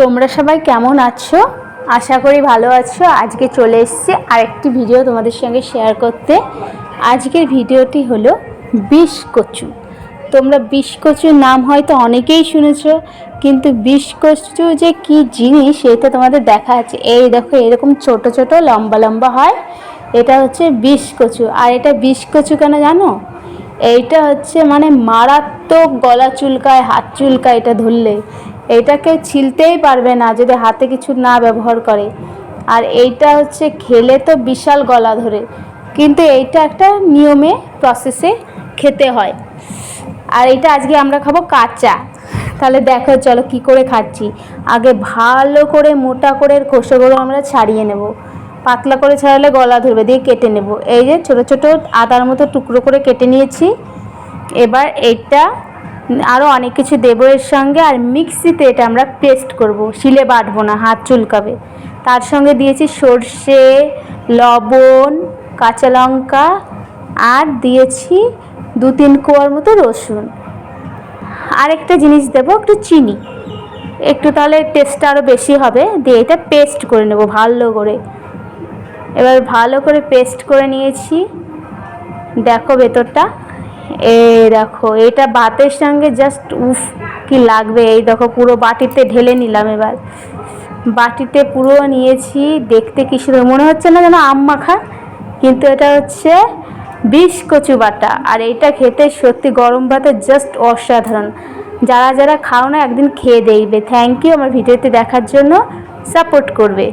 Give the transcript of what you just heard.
তোমরা সবাই কেমন আছো? আশা করি ভালো আছো। আজকে চলে এসেছি আরেকটি ভিডিও তোমাদের সঙ্গে শেয়ার করতে। আজকের ভিডিওটি হলো বিষ কচু। তোমরা বিষ কচুর নাম হয়তো অনেকেই শুনেছো, কিন্তু বিষ কচু যে কি জিনিস সেটা তোমাদের দেখা আছে। এই দেখো, এরকম ছোট ছোট, লম্বা লম্বা হয়। এটা হচ্ছে বিষ কচু। আর এটা বিষ কচু কেন জানো? এইটা হচ্ছে মানে মারাত্মক গলা চুলকায়, হাত চুলকায় এটা ধরলে। এটা কেউ ছিলতেই পারবে না যদি হাতে কিছু না ব্যবহার করে। আর এইটা হচ্ছে খেলে তো বিশাল গলা ধরে। কিন্তু এইটা একটা নিয়মে প্রসেসে খেতে হয়। আর এটা আজকে আমরা খাব কাঁচা। তাহলে দেখো, চলো কি করে খাচ্ছি। আগে ভালো করে মোটা করে খোসাগুলো আমরা ছাড়িয়ে নেব। পাতলা করে ছাড়ালে গলা ধরবে, দিয়ে কেটে নেব। এই যে ছোট ছোট আদার মতো টুকরো করে কেটে নিয়েছি। এবার এইটা আরও অনেক কিছু দেবো এর সঙ্গে, আর মিক্সিতে এটা আমরা পেস্ট করব। শিলে বাটবো না, হাত চুলকাবে। তার সঙ্গে দিয়েছি সর্ষে, লবণ, কাঁচা লঙ্কা, আর দিয়েছি দু তিন কোয়ার মতো রসুন। আরেকটা জিনিস দেবো, একটু চিনি। একটু তাহলে টেস্টটা আরও বেশি হবে। দিয়ে এটা পেস্ট করে নেব ভালো করে। এবার ভালো করে পেস্ট করে নিয়েছি। দেখো ভেতরটা। এই দেখো, এটা ভাতের সঙ্গে জাস্ট উফ, কি লাগবে? এই দেখো, পুরো বাটিতে ঢেলে নিলাম এবার। বাটিতে পুরো নিয়েছি, দেখতে কি সুন্দর। মনে হচ্ছে না যেন আম মাখা, কিন্তু এটা হচ্ছে বিষ কচু বাটা। আর এইটা খেতে সত্যি গরম ভাতে জাস্ট অসাধারণ। যারা যারা খাও না, একদিন খেয়ে দেখবে। থ্যাংক ইউ আমার ভিডিওতে দেখার জন্য। সাপোর্ট করবে।